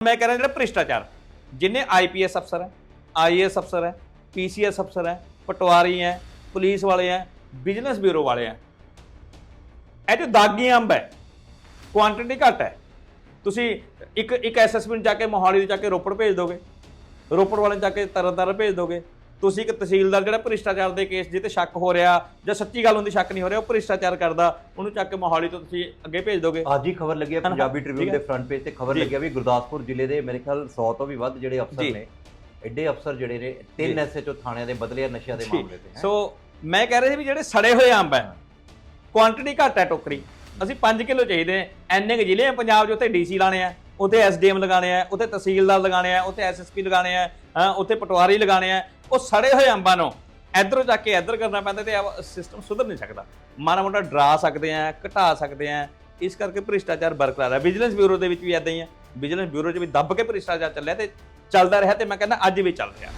ਮੈਂ ਕਹਿ ਰਿਹਾ ਜਿਹੜਾ ਭ੍ਰਿਸ਼ਟਾਚਾਰ, ਜਿੰਨੇ ਆਈਪੀਐਸ ਅਫਸਰ ਹੈ ਆਈਏਐਸ ਅਫਸਰ ਹੈ ਪੀਸੀਐਸ ਅਫਸਰ ਹੈ, ਪਟਵਾਰੀ ਹੈ, ਪੁਲਿਸ ਵਾਲੇ ਹੈ, ਬਿਜ਼ਨਸ ਬਿਊਰੋ ਵਾਲੇ ਹੈ, ਇਹ ਜੋ ਦਾਗੀ ਅੰਬ ਹੈ ਕੁਆਂਟੀਟੀ ਘੱਟ ਹੈ। ਤੁਸੀਂ ਇੱਕ ਇੱਕ ਐਸਐਸਪੀ ਨੂੰ ਜਾ ਕੇ ਮੋਹਾਲੀ ਦੇ ਜਾ ਕੇ ਰੋਪੜ ਭੇਜ ਦੋਗੇ, ਰੋਪੜ ਵਾਲੇ ਨੂੰ ਜਾ ਕੇ ਤਰਨਤਾਰਨ ਭੇਜ ਦੋਗੇ ਤੁਸੀਂ ਇੱਕ ਤਹਿਸੀਲਦਾਰ ਜਿਹੜਾ ਭ੍ਰਿਸ਼ਟਾਚਾਰ ਦੇ ਕੇਸ ਜਿੱਤੇ ਸ਼ੱਕ ਹੋ ਰਿਹਾ ਜਾਂ ਸੱਚੀ ਗੱਲ ਹੁੰਦੀ ਸ਼ੱਕ ਨਹੀਂ ਹੋ ਰਿਹਾ ਉਹ ਭ੍ਰਿਸ਼ਟਾਚਾਰ ਕਰਦਾ ਉਹਨੂੰ ਚੱਕ ਕੇ ਮੋਹਾਲੀ ਤੋਂ ਤੁਸੀਂ ਅੱਗੇ ਭੇਜ ਦੋਗੇ ਅੱਜ ਹੀ ਖਬਰ ਲੱਗੀ ਹੈ? ਪੰਜਾਬੀ ਟ੍ਰਿਬਿਊਨ। ਦੇ ਫਰੰਟ ਪੇਜ ਤੇ ਖਬਰ। ਲੱਗੀ ਹੈ ਵੀ ਗੁਰਦਾਸਪੁਰ ਜ਼ਿਲ੍ਹੇ ਦੇ ਮੇਰੇ ਖਿਆਲ 100 ਤੋਂ ਵੀ ਵੱਧ ਜਿਹੜੇ ਅਫਸਰ। ਨੇ ਐਡੇ ਅਫਸਰ ਜਿਹੜੇ ਨੇ ਤਿੰਨ। ਐਸਐਚਓ ਥਾਣਿਆਂ ਦੇ ਬਦਲੇ ਨਸ਼ਿਆਂ ਦੇ। ਮਾਮਲੇ ਤੇ। ਸੋ ਮੈਂ ਕਹਿ ਰਿਹਾ ਸੀ ਵੀ ਜਿਹੜੇ ਸੜੇ ਹੋਏ ਅੰਬ ਹੈ ਕੁਆਂਟੀਟੀ ਘੱਟ ਹੈ ਟੋਕਰੀ ਅਸੀਂ 5 ਕਿਲੋ ਚਾਹੀਦੇ ਐਨੇ ਕੁ ਜ਼ਿਲ੍ਹੇ ਆ ਪੰਜਾਬ 'ਚ ਉੱਥੇ ਡੀਸੀ ਲਾਣੇ ਆ ਉੱਥੇ ਐਸਡੀਐਮ ਲਗਾਣੇ ਆ ਉੱਥੇ ਤਹਿਸੀਲਦਾਰ ਲਗਾਣੇ ਆ ਉੱਥੇ ਐਸਐਸਪੀ ਲਗਾਣੇ ਆ ਹਾਂ, ਉੱਥੇ ਪਟਵਾਰੀ ਲਗਾਣੇ ਆ ਉਹ ਸੜੇ ਹੋਏ ਅੰਬਾਂ ਨੂੰ ਇਧਰੋਂ ਜਾ ਕੇ ਇਧਰ ਕਰਨਾ ਪੈਂਦਾ ਤੇ ਸਿਸਟਮ ਸੁਧਰ ਨਹੀਂ ਸਕਦਾ। ਮਾੜਾ ਮੋਟਾ ਡਰਾ ਸਕਦੇ ਆ, ਘਟਾ ਸਕਦੇ ਆ। ਇਸ ਕਰਕੇ ਭ੍ਰਿਸ਼ਟਾਚਾਰ ਬਰਕਰਾਰ ਹੈ ਵਿਜੀਲੈਂਸ ਬਿਊਰੋ ਦੇ ਵਿੱਚ ਵੀ ਐਦਾਂ ਹੀ ਹੈ ਵਿਜੀਲੈਂਸ ਬਿਊਰੋ 'ਚ ਵੀ ਦੱਬ ਕੇ ਭ੍ਰਿਸ਼ਟਾਚਾਰ ਚੱਲਿਆ ਤੇ ਚੱਲਦਾ ਰਿਹਾ ਤੇ ਮੈਂ ਕਹਿੰਦਾ ਅੱਜ ਵੀ ਚੱਲ ਰਿਹਾ।